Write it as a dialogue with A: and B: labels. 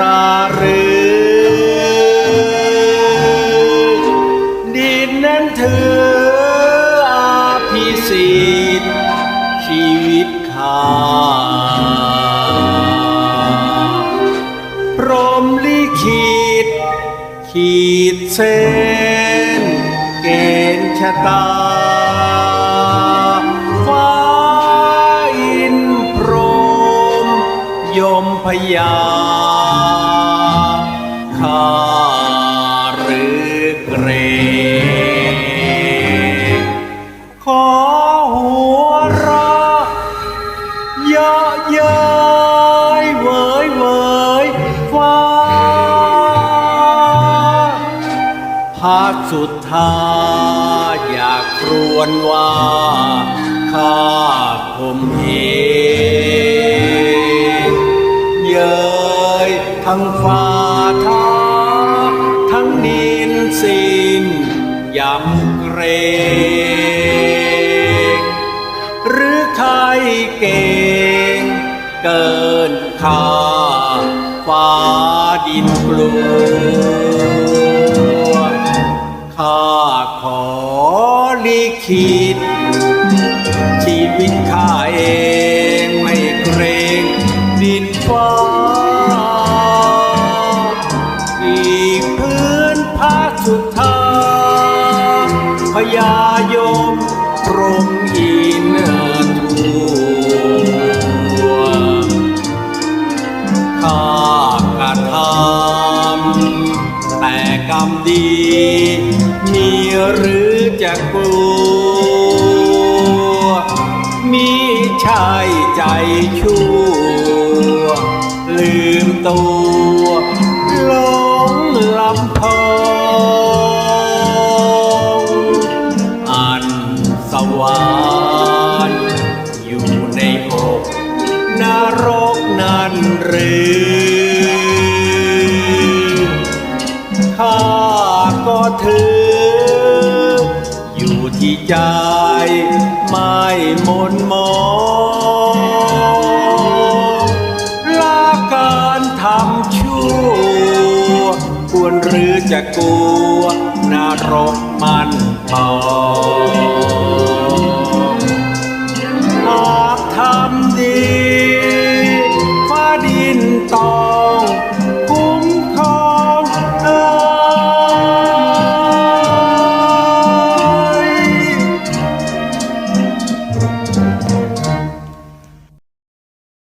A: ตาหรือดินนั้นเธออาภิสิทธิ์ชีวิตข้าพรมลิขิตขีดเส้นเกณฑ์ชะตา ยมพยาข้าหรือเกรงขอหัวเราะยะย้ยเวยเวยฟ้าภาคสุดท้ายอยากครวญว่าข้าคมเหง ทั้งฟ้าท้าทั้งดินสินยำเกรงหรือใครเก่ง เกินค่าฟ้าดินกลัวข้าขอลิขิตชีวิตข้าเองไม่เกรงดินฟ้า สุท้ายพญายมพรมอินทัวข้ากระทำแต่กรรมดี มีหรือจะกลัว มีชายใจชั่ว เธอ อยู่ที่ใจไม่มนมองลาการทำชั่ว ควรหรือจะกลัวนรกมันต่อ